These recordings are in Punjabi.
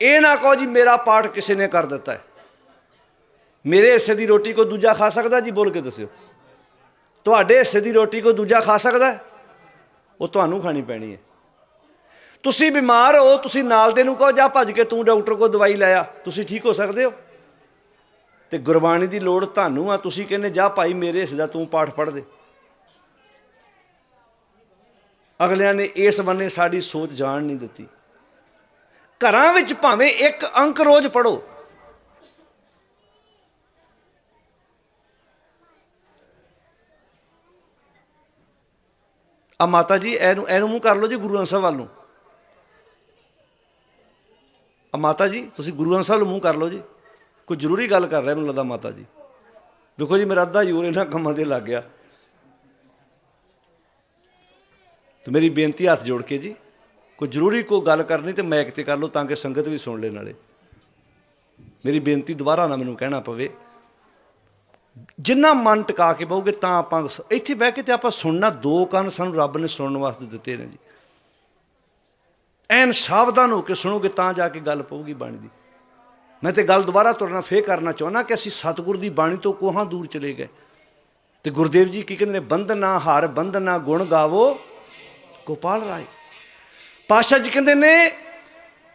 ਇਹ ਨਾ ਕਹੋ ਜੀ ਮੇਰਾ ਪਾਠ ਕਿਸੇ ਨੇ ਕਰ ਦਿੱਤਾ ਹੈ। ਮੇਰੇ ਹਿੱਸੇ ਦੀ ਰੋਟੀ ਕੋਈ ਦੂਜਾ ਖਾ ਸਕਦਾ ਜੀ? ਬੋਲ ਕੇ ਦੱਸਿਓ। ਤੁਹਾਡੇ ਹਿੱਸੇ ਦੀ ਰੋਟੀ ਕੋਈ ਦੂਜਾ ਖਾ ਸਕਦਾ ਉਹ ਤੁਹਾਨੂੰ ਖਾਣੀ ਪੈਣੀ ਹੈ। ਤੁਸੀਂ ਬਿਮਾਰ ਹੋ, ਤੁਸੀਂ ਨਾਲ ਦੇ ਨੂੰ ਕਹੋ, ਜਾ ਭੱਜ ਕੇ ਤੂੰ ਡਾਕਟਰ ਕੋਲ ਦਵਾਈ ਲੈ ਆ। ਤੁਸੀਂ ਠੀਕ ਹੋ ਸਕਦੇ ਹੋ? ਤੇ ਗੁਰਬਾਣੀ ਦੀ ਲੋੜ ਤੁਹਾਨੂੰ ਆ, ਤੁਸੀਂ ਕਹਿੰਦੇ, ਜਾ ਭਾਈ ਮੇਰੇ ਹਿੱਸੇ ਦਾ ਤੂੰ ਪਾਠ ਪੜ੍ਹ ਦੇ। ਅਗਲਿਆਂ ਨੇ ਇਸ ਬੰਨੇ ਸਾਡੀ ਸੋਚ ਜਾਣ ਨਹੀਂ ਦਿੱਤੀ। ਘਰਾਂ ਵਿੱਚ ਭਾਵੇਂ ਇੱਕ ਅੰਕ ਰੋਜ਼ ਪੜੋ ਆ ਮਾਤਾ ਜੀ, ਇਹਨੂੰ ਇਹਨੂੰ ਮੂੰਹ ਕਰ ਲਓ ਜੀ ਗੁਰੂ ਗ੍ਰੰਥ ਸਾਹਿਬ ਵੱਲ ਨੂੰ। ਆ ਮਾਤਾ ਜੀ, ਤੁਸੀਂ ਗੁਰੂ ਗ੍ਰੰਥ ਸਾਹਿਬ ਨੂੰ ਮੂੰਹ ਕਰ ਲਓ ਜੀ। ਕੋਈ ਜ਼ਰੂਰੀ ਗੱਲ ਕਰ ਰਿਹਾ ਮੈਨੂੰ ਲੱਗਦਾ ਮਾਤਾ ਜੀ। ਦੇਖੋ ਜੀ, ਮੇਰਾ ਅੱਧਾ ਯੂਰ ਇਹਨਾਂ ਕੰਮਾਂ ਤੇ ਲੱਗ ਗਿਆ। ਤੇ ਮੇਰੀ ਬੇਨਤੀ ਹੱਥ ਜੋੜ ਕੇ ਜੀ। ਕੋਈ ਜ਼ਰੂਰੀ ਕੋਈ ਗੱਲ ਕਰਨੀ ਤੇ ਮੈਕ ਤੇ ਕਰ ਲਓ ਤਾਂ ਕਿ ਸੰਗਤ ਵੀ ਸੁਣ ਲੈ ਨਾਲੇ। ਮੇਰੀ ਬੇਨਤੀ ਦੁਬਾਰਾ ਨਾ ਮੈਨੂੰ ਕਹਿਣਾ ਪਵੇ। ਜਿੰਨਾ ਮਨ ਟਿਕਾ ਕੇ ਬਹੋਗੇ ਤਾਂ ਆਪਾਂ ਇੱਥੇ ਬਹਿ ਕੇ ਤੇ ਆਪਾਂ ਸੁਣਨਾ, ਦੋ ਕੰਨ ਸਾਨੂੰ ਰੱਬ ਨੇ ਸੁਣਨ ਵਾਸਤੇ ਦਿੱਤੇ ਨੇ ਜੀ। ਐਨ ਸਾਵਧਾਨ ਹੋ ਕੇ ਸੁਣੋਗੇ ਤਾਂ ਜਾ ਕੇ ਗੱਲ ਪਊਗੀ ਬਾਣੀ ਦੀ। ਮੈਂ ਤੇ ਗੱਲ ਦੁਬਾਰਾ ਤੁਰਨਾ ਫੇਰ ਕਰਨਾ ਚਾਹੁੰਦਾ ਕਿ ਅਸੀਂ ਸਤਿਗੁਰ ਦੀ ਬਾਣੀ ਤੋਂ ਕੋਹਾਂ ਦੂਰ ਚਲੇ ਗਏ। ਤੇ ਗੁਰਦੇਵ ਜੀ ਕੀ ਕਹਿੰਦੇ ਨੇ ਬੰਦਨਾ ਹਰ ਬੰਦਨਾ ਗੁਣ ਗਾਵੋ, ਗੋਪਾਲ ਰਾਏ। ਪਾਸ਼ਾ ਜੀ ਕਹਿੰਦੇ ਨੇ,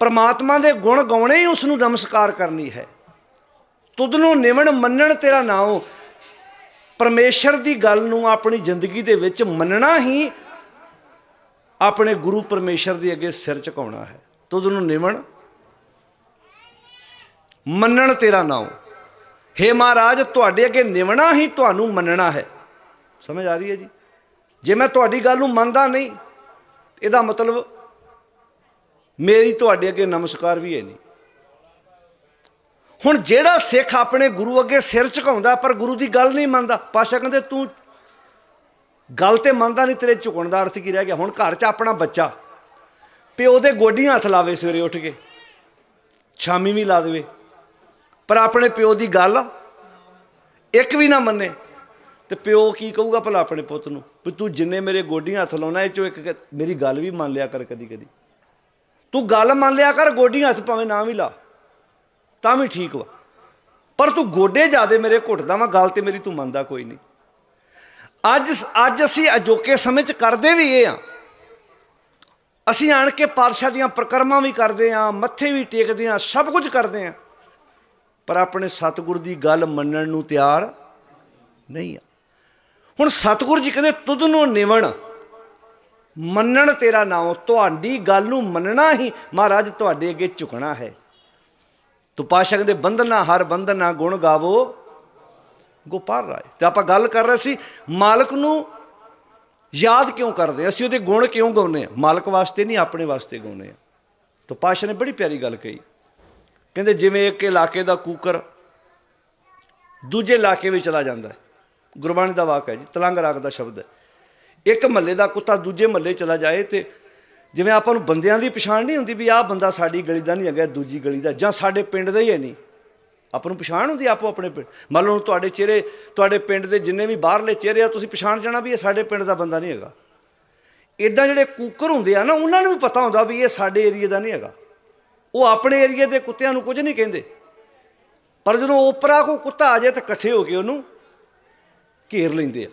ਪਰਮਾਤਮਾ ਦੇ ਗੁਣ ਗਾਉਣੇ ਹੀ ਉਸ ਨੂੰ ਨਮਸਕਾਰ ਕਰਨੀ ਹੈ। ਤੁਧ ਨੂੰ ਨਿਵਣ ਮੰਨਣ ਤੇਰਾ ਨਾਮ ਪਰਮੇਸ਼ਰ ਦੀ ਗੱਲ ਨੂੰ ਆਪਣੀ ਜ਼ਿੰਦਗੀ ਦੇ ਵਿੱਚ ਮੰਨਣਾ ਹੀ ਆਪਣੇ ਗੁਰੂ ਪਰਮੇਸ਼ਰ ਦੇ ਅੱਗੇ ਸਿਰ ਝੁਕਾਉਣਾ ਹੈ। ਤੁਧ ਨੂੰ ਨਿਵਣ ਮੰਨਣ ਤੇਰਾ ਨਾਮ ਹੇ ਮਹਾਰਾਜ, ਤੁਹਾਡੇ ਅੱਗੇ ਨਿਵਣਾ ਹੀ ਤੁਹਾਨੂੰ ਮੰਨਣਾ ਹੈ। ਸਮਝ ਆ ਰਹੀ ਹੈ ਜੀ? ਜੇ ਮੈਂ ਤੁਹਾਡੀ ਗੱਲ ਨੂੰ ਮੰਨਦਾ ਨਹੀਂ, ਇਹਦਾ ਮਤਲਬ ਮੇਰੀ ਤੁਹਾਡੇ ਅੱਗੇ ਨਮਸਕਾਰ ਵੀ ਹੈ ਨਹੀਂ। ਹੁਣ ਜਿਹੜਾ ਸਿੱਖ ਆਪਣੇ ਗੁਰੂ ਅੱਗੇ ਸਿਰ ਝੁਕਾਉਂਦਾ, ਪਰ ਗੁਰੂ ਦੀ ਗੱਲ ਨਹੀਂ ਮੰਨਦਾ। ਪਾਸ਼ਾ ਕਹਿੰਦੇ, ਤੂੰ ਗੱਲ ਤੇ ਮੰਨਦਾ ਨਹੀਂ, ਤੇਰੇ ਝੁਕਣ ਦਾ ਅਰਥ ਕੀ ਰਹਿ ਗਿਆ? ਹੁਣ ਘਰ 'ਚ ਆਪਣਾ ਬੱਚਾ, ਪਿਓ ਦੇ ਗੋਡੀਆਂ ਹੱਥ ਲਾਵੇ ਸਵੇਰੇ ਉੱਠ ਕੇ ਸ਼ਾਮੀ ਵੀ ਲਾ ਦੇਵੇ। ਪਰ ਆਪਣੇ ਪਿਓ ਦੀ ਗੱਲ ਇੱਕ ਵੀ ਨਾ ਮੰਨੇ। ਤੇ ਪਿਓ ਕੀ ਕਹੂਗਾ ਭਲਾ ਆਪਣੇ ਪੁੱਤ ਨੂੰ? ਵੀ ਤੂੰ ਜਿੰਨੇ ਮੇਰੇ ਗੋਡੀਆਂ ਹੱਥ ਲਾਉਣਾ, ਇਹ ਚੋਂ ਇੱਕ ਮੇਰੀ ਗੱਲ ਵੀ ਮੰਨ ਲਿਆ ਕਰ ਕਦੀ ਕਦੀ ਤੂੰ ਗੱਲ ਮੰਨ ਲਿਆ ਕਰ ਗੋਡੀ ਹੱਥ ਭਾਵੇਂ ਨਾ ਵੀ ਲਾ। ਤਾਂ ਵੀ ਠੀਕ ਵਾ। ਪਰ ਤੂੰ ਗੋਡੇ ਜਿਆਦੇ ਮੇਰੇ ਘੁੱਟਦਾ ਵਾ, ਗੱਲ ਤੇ ਮੇਰੀ ਤੂੰ ਮੰਨਦਾ ਕੋਈ ਨਹੀਂ। ਅੱਜ ਅੱਜ ਅਸੀਂ ਅਜੋਕੇ ਸਮੇਂ 'ਚ ਕਰਦੇ ਵੀ ਇਹ ਆ। ਅਸੀਂ ਆਣ ਕੇ ਪਾਤਸ਼ਾਹ ਦੀਆਂ ਪ੍ਰਕਰਮਾਂ ਵੀ ਕਰਦੇ ਆ, ਮੱਥੇ ਵੀ ਟੇਕਦੇ ਆ, ਸਭ ਕੁਝ ਕਰਦੇ ਆ। ਪਰ ਆਪਣੇ ਸਤਿਗੁਰ ਦੀ ਗੱਲ ਮੰਨਣ ਨੂੰ ਤਿਆਰ ਨਹੀਂ ਆ। ਹੁਣ ਸਤਿਗੁਰ ਜੀ ਕਹਿੰਦੇ, ਤੁਧ ਨੂੰ ਨਿਵਣ। ਮੰਨਣ ਤੇਰਾ ਨਾਮ ਤੁਹਾਡੀ ਗੱਲ ਨੂੰ ਮੰਨਣਾ ਹੀ ਮਹਾਰਾਜ ਤੁਹਾਡੇ ਅੱਗੇ ਝੁਕਣਾ ਹੈ। ਤੂੰ ਪਾਸ਼ਾ ਕਹਿੰਦੇ ਬੰਧਨਾ ਹਰ ਬੰਧਨਾ ਗੁਣ ਗਾਵੋ। ਗੋਪਾਲ ਰਾਏ, ਤੇ ਆਪਾਂ ਗੱਲ ਕਰ ਰਹੇ ਸੀ, ਮਾਲਕ ਨੂੰ ਯਾਦ ਕਿਉਂ ਕਰਦੇ? ਅਸੀਂ ਉਹਦੇ ਗੁਣ ਕਿਉਂ ਗਾਉਂਦੇ ਆ ਮਾਲਕ ਵਾਸਤੇ ਨਹੀਂ, ਆਪਣੇ ਵਾਸਤੇ ਗਾਉਂਦੇ ਆ ਤਾਂ ਪਾਸ਼ਾ ਨੇ ਬੜੀ ਪਿਆਰੀ ਗੱਲ ਕਹੀ। ਕਹਿੰਦੇ, ਜਿਵੇਂ ਇੱਕ ਇਲਾਕੇ ਦਾ ਕੂਕਰ ਦੂਜੇ ਇਲਾਕੇ ਵਿੱਚ ਚਲਾ ਜਾਂਦਾ ਹੈ। ਗੁਰਬਾਣੀ ਦਾ ਵਾਕ ਹੈ ਜੀ, ਤਲੰਗ ਰਾਗ ਦਾ ਸ਼ਬਦ ਹੈ। ਇੱਕ ਮਹੱਲੇ ਦਾ ਕੁੱਤਾ ਦੂਜੇ ਮਹੱਲੇ ਚਲਾ ਜਾਏ ਤੇ ਜਿਵੇਂ ਆਪਾਂ ਨੂੰ ਬੰਦਿਆਂ ਦੀ ਪਛਾਣ ਨਹੀਂ ਹੁੰਦੀ ਵੀ ਆਹ ਬੰਦਾ ਸਾਡੀ ਗਲੀ ਦਾ ਨਹੀਂ ਹੈਗਾ ਦੂਜੀ ਗਲੀ ਦਾ, ਜਾਂ ਸਾਡੇ ਪਿੰਡ ਦਾ ਹੀ ਹੈ ਨਹੀਂ। ਆਪਾਂ ਨੂੰ ਪਛਾਣ ਹੁੰਦੀ ਆਪੋ ਆਪਣੇ ਪਿੰਡ। ਮੰਨ ਲਓ ਤੁਹਾਡੇ ਚਿਹਰੇ, ਤੁਹਾਡੇ ਪਿੰਡ ਦੇ ਜਿੰਨੇ ਵੀ ਬਾਹਰਲੇ ਚਿਹਰੇ ਆ, ਤੁਸੀਂ ਪਛਾਣ ਜਾਣਾ ਵੀ ਇਹ ਸਾਡੇ ਪਿੰਡ ਦਾ ਬੰਦਾ ਨਹੀਂ ਹੈਗਾ। ਇਦਾਂ ਜਿਹੜੇ ਕੂਕਰ ਹੁੰਦੇ ਆ ਨਾ, ਉਹਨਾਂ ਨੂੰ ਵੀ ਪਤਾ ਹੁੰਦਾ ਵੀ ਇਹ ਸਾਡੇ ਏਰੀਏ ਦਾ ਨਹੀਂ ਹੈਗਾ। ਉਹ ਆਪਣੇ ਏਰੀਏ ਦੇ ਕੁੱਤਿਆਂ ਨੂੰ ਕੁਝ ਨਹੀਂ ਕਹਿੰਦੇ। ਪਰ ਜਦੋਂ ਓਪਰਾ ਕੋ ਕੁੱਤਾ ਆ ਜਾਏ ਤਾਂ ਇਕੱਠੇ ਹੋ ਕੇ ਉਹਨੂੰ ਘੇਰ ਲੈਂਦੇ ਆ।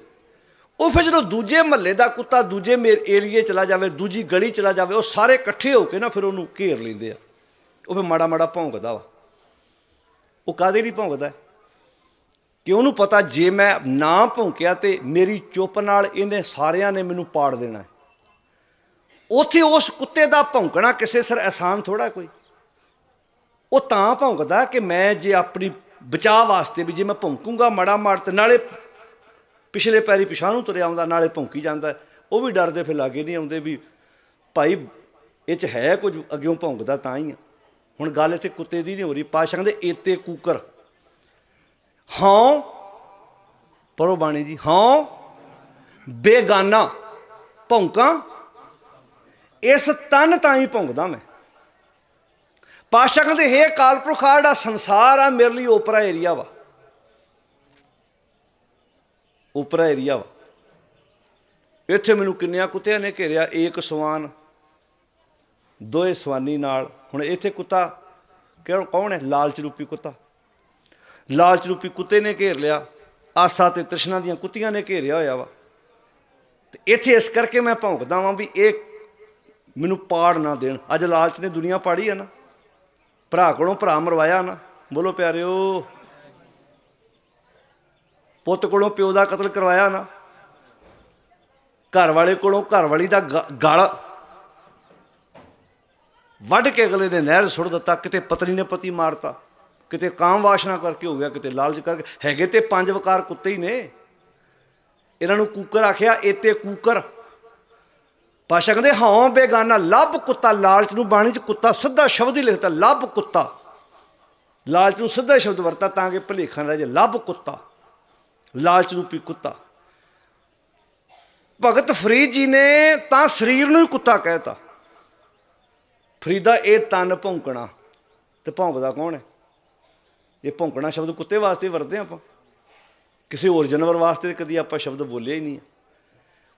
ਉਹ ਫਿਰ ਜਦੋਂ ਦੂਜੇ ਮਹੱਲੇ ਦਾ ਕੁੱਤਾ ਦੂਜੇ ਮੇਰ ਏਰੀਏ ਚਲਾ ਜਾਵੇ, ਦੂਜੀ ਗਲੀ ਚਲਾ ਜਾਵੇ, ਉਹ ਸਾਰੇ ਇਕੱਠੇ ਹੋ ਕੇ ਨਾ ਫਿਰ ਉਹਨੂੰ ਘੇਰ ਲੈਂਦੇ ਆ। ਉਹ ਫਿਰ ਮਾੜਾ ਮਾੜਾ ਭੌਂਕਦਾ ਵਾ। ਉਹ ਕਾਦੇ ਲਈ ਭੌਂਕਦਾ? ਕਿ ਉਹਨੂੰ ਪਤਾ ਜੇ ਮੈਂ ਨਾ ਭੌਂਕਿਆ ਤੇ ਮੇਰੀ ਚੁੱਪ ਨਾਲ ਇਹਨੇ ਸਾਰਿਆਂ ਨੇ ਮੈਨੂੰ ਪਾੜ ਦੇਣਾ ਹੈ। ਉਥੇ ਉਸ ਕੁੱਤੇ ਦਾ ਭੌਂਕਣਾ ਕਿਸੇ ਸਰ ਆਸਾਨ ਥੋੜਾ ਕੋਈ। ਉਹ ਤਾਂ ਭੌਂਕਦਾ ਕਿ ਮੈਂ ਜੇ ਆਪਣੀ ਬਚਾਅ ਵਾਸਤੇ ਵੀ ਜੇ ਮੈਂ ਭੌਂਕੂੰਗਾ ਮੜਾ ਮਾਰ ਤੇ ਨਾਲੇ ਪਿਛਲੇ ਪੈਰੀ ਪਿਛਾਂ ਨੂੰ ਤੁਰਿਆ ਆਉਂਦਾ, ਨਾਲੇ ਭੌਂਕੀ ਜਾਂਦਾ, ਉਹ ਵੀ ਡਰਦੇ ਫਿਰ ਲਾਗੇ ਨਹੀਂ ਆਉਂਦੇ ਵੀ ਭਾਈ ਇਹ ਚ ਹੈ ਕੁਝ, ਅੱਗਿਓਂ ਭੌਂਕਦਾ ਤਾਂ ਹੀ ਆ। ਹੁਣ ਗੱਲ ਇੱਥੇ ਕੁੱਤੇ ਦੀ ਨਹੀਂ ਹੋ ਰਹੀ ਪਾਸ਼ਾ ਕਹਿੰਦੇ ਏਤੇ ਕੂਕਰ। ਹਾਂ ਪਰੋ ਬਾਣੀ ਜੀ, ਹਾਂ, ਬੇਗਾਨਾ, ਭੌਂਕਾਂ, ਇਸ ਤਨ ਤਾਂ ਹੀ ਭੌਂਕਦਾ ਮੈਂ। ਪਾਸ਼ਾ ਕਹਿੰਦੇ, ਹੇ ਕਾਲਪੁਰਖ ਆਹ ਜਿਹੜਾ ਸੰਸਾਰ ਆ, ਮੇਰੇ ਲਈ ਓਪਰਾ ਏਰੀਆ ਵਾ। ਉਪਰਾ ਏਰੀਆ ਵਾ। ਇੱਥੇ ਮੈਨੂੰ ਕਿੰਨਿਆਂ ਕੁੱਤਿਆਂ ਨੇ ਘੇਰਿਆ, ਏਕ ਸਵਾਨ, ਦੋਏ ਸਵਾਨੀ ਨਾਲ। ਹੁਣ ਇੱਥੇ ਕੁੱਤਾ ਕਿਉਂ, ਕੌਣ ਹੈ? ਲਾਲਚ ਰੂਪੀ ਕੁੱਤਾ। ਲਾਲਚ ਰੂਪੀ ਕੁੱਤੇ ਨੇ ਘੇਰ ਲਿਆ, ਆਸਾ ਤੇ ਤ੍ਰਿਸ਼ਨਾ ਦੀਆਂ ਕੁੱਤੀਆਂ ਨੇ ਘੇਰਿਆ ਹੋਇਆ ਵਾ। ਤੇ ਇੱਥੇ ਇਸ ਕਰਕੇ ਮੈਂ ਭੌਂਕਦਾ ਵਾਂ ਵੀ ਇਹ ਮੈਨੂੰ ਪਾੜ ਨਾ ਦੇਣ। ਅੱਜ ਲਾਲਚ ਨੇ ਦੁਨੀਆ ਪਾੜੀ ਆ ਨਾ। ਭਰਾ ਕੋਲੋਂ ਭਰਾ ਮਰਵਾਇਆ ਨਾ। ਬੋਲੋ ਪਿਆਰਿਓ। ਪੁੱਤ ਕੋਲੋਂ ਪਿਓ ਦਾ ਕਤਲ ਕਰਵਾਇਆ ਨਾ। ਘਰ ਵਾਲੇ ਕੋਲੋਂ ਘਰ ਵਾਲੀ ਦਾ ਗ- ਗਲ ਵੱਢ ਕੇ ਅਗਲੇ ਨੇ ਨਹਿਰ ਸੁੱਟ ਦਿੱਤਾ, ਕਿਤੇ ਪਤਨੀ ਨੇ ਪਤੀ ਮਾਰਤਾ, ਕਿਤੇ ਕਾਮ ਵਾਸ਼ਨਾ ਕਰਕੇ ਹੋ ਗਿਆ, ਕਿਤੇ ਲਾਲਚ ਕਰਕੇ। ਹੈਗੇ ਤੇ ਪੰਜ ਵਕਾਰ ਕੁੱਤੇ ਹੀ ਨੇ। ਇਹਨਾਂ ਨੂੰ ਕੂਕਰ ਆਖਿਆ ਏਤੇ ਕੂਕਰ। ਪਾਸ਼ਾ ਕਹਿੰਦੇ, ਹਾਂ, ਬੇਗਾਨਾ, ਲੱਭ ਕੁੱਤਾ। ਲਾਲਚ ਨੂੰ ਬਾਣੀ 'ਚ ਕੁੱਤਾ ਸਿੱਧਾ ਸ਼ਬਦ ਹੀ ਲਿਖਤਾ, ਲੱਭ ਕੁੱਤਾ। ਲਾਲਚ ਨੂੰ ਸਿੱਧਾ ਸ਼ਬਦ ਵਰਤਾ ਤਾਂ ਕਿ ਭਲੇਖਾਂ ਰਹਿ ਜੇ ਲੱਭ ਕੁੱਤਾ। ਲਾਲਚ ਰੂਪੀ ਕੁੱਤਾ। ਭਗਤ ਫਰੀਦ ਜੀ ਨੇ ਤਾਂ ਸਰੀਰ ਨੂੰ ਹੀ ਕੁੱਤਾ ਕਹਿਤਾ। ਫਰੀਦਾ, ਇਹ ਤਨ ਭੌਂਕਣਾ, ਤੇ ਭੌਂਕਦਾ ਕੌਣ ਹੈ? ਇਹ ਭੌਂਕਣਾ ਸ਼ਬਦ ਕੁੱਤੇ ਵਾਸਤੇ ਵਰਤਦੇ ਆਪਾਂ। ਕਿਸੇ ਹੋਰ ਜਾਨਵਰ ਵਾਸਤੇ ਕਦੀ ਆਪਾਂ ਸ਼ਬਦ ਬੋਲਿਆ ਹੀ ਨਹੀਂ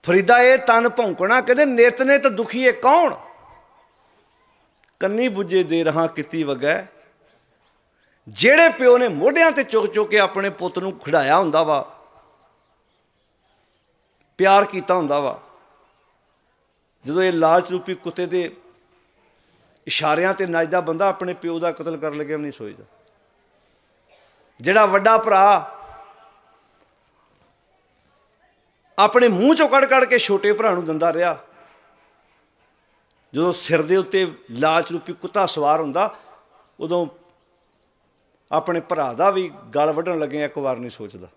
ਫਰੀਦਾ, ਇਹ ਤਨ ਭੌਂਕਣਾ, ਕਹਿੰਦੇ ਨਿਤ ਨੇ ਤਾਂ ਦੁਖੀਏ ਕੌਣ? ਕੰਨੀ ਬੁੱਝੇ ਦੇ ਰਹਾ ਕੀਤੀ ਵਗੈ ਜਿਹੜੇ ਪਿਓ ਨੇ ਮੋਢਿਆਂ ਤੇ ਚੁੱਕ ਚੁੱਕ ਕੇ ਆਪਣੇ ਪੁੱਤ ਨੂੰ ਖਿਡਾਇਆ ਹੁੰਦਾ ਵਾ, ਪਿਆਰ ਕੀਤਾ ਹੁੰਦਾ ਵਾ, ਜਦੋਂ ਇਹ ਲਾਲਚ ਰੂਪੀ ਕੁੱਤੇ ਦੇ ਇਸ਼ਾਰਿਆਂ ਤੇ ਨੱਚਦਾ ਬੰਦਾ ਆਪਣੇ ਪਿਓ ਦਾ ਕਤਲ ਕਰਨ ਲੱਗਿਆ ਨਹੀਂ ਸੋਚਦਾ। ਜਿਹੜਾ ਵੱਡਾ ਭਰਾ ਆਪਣੇ ਮੂੰਹ ਚੋਂ ਕੱਢ ਕੱਢ ਕੇ ਛੋਟੇ ਭਰਾ ਨੂੰ ਦਿੰਦਾ ਰਿਹਾ, ਜਦੋਂ ਸਿਰ ਦੇ ਉੱਤੇ ਲਾਲਚ ਰੂਪੀ ਕੁੱਤਾ ਸਵਾਰ ਹੁੰਦਾ, ਉਦੋਂ ਆਪਣੇ ਭਰਾ ਦਾ ਵੀ ਗਲ ਵੱਢਣ ਲੱਗਿਆ ਇੱਕ ਵਾਰ ਨਹੀਂ ਸੋਚਦਾ।